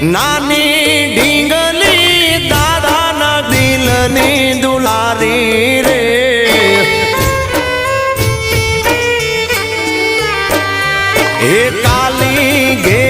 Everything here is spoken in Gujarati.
નાની ડીંગલી દાદાના દિલની દુલારી રે. એ કાલી ઘે